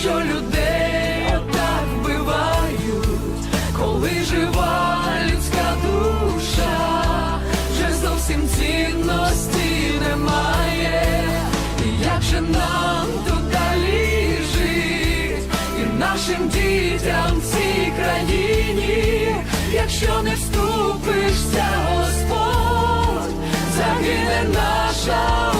що людей так вбивають, коли жива людська душа, вже зовсім цінності немає, І як же нам тут далі жить і нашим дітям в цій країні, якщо не вступишся, Господь, загине наша.